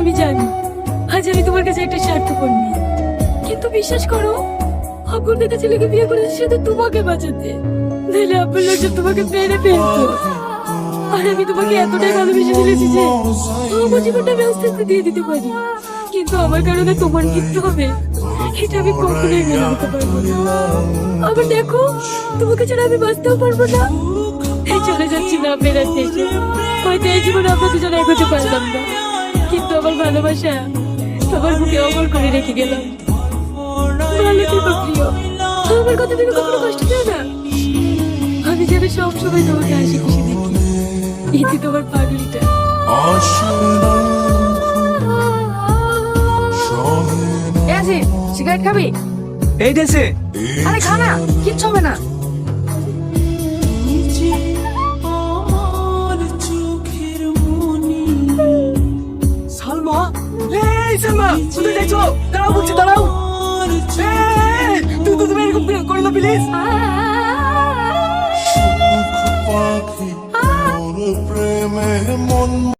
আমি জানি, আজ আমি তোমার কাছে একটা স্বার্থপর মেয়ে। কিন্তু বিশ্বাস করো, আব্বুর দেখা ছেলেকে বিয়ে করেছে শুধু তোমাকে বাঁচাতে। নাহলে আব্বুর লোকজন তোমাকে মেরে ফেলতো। আর আমি তোমাকে এতটাই ভালোবেসে ফেলেছি যে আমার জীবনটা আমি দিয়ে দিতে পারি। কিন্তু আমার কারণে তোমার মৃত্যু হবে এটা আমি কখনোই মেনে নিতে পারব না। আবার দেখো, তোমাকে ছাড়া আমি বাঁচতেও পারব না। এই চলে যাচ্ছি না দেশে। হয়তো এই জীবনে আমরা দুজন এগোতে পারলাম না। ভালোবাসা তোমার বুকে অমর করে রেখে গেলাম। ভালো থেকো প্রিয়। আমার কথা তুমি কখনো কষ্ট পেও না। আমি যেন সবসময় তোমাকে হাসি খুশি দেখি। ইতি তোমার পাগলিটা। সিগারেট খাবি? এই দেশে আরে খা না কিচ্ছু হবে না। সালমা কোথায় যাচ্ছো দাঁড়াও বলছি, দাঁড়াও। তুই তো তুমি এরকম করো না প্লিজ প্রেমে মন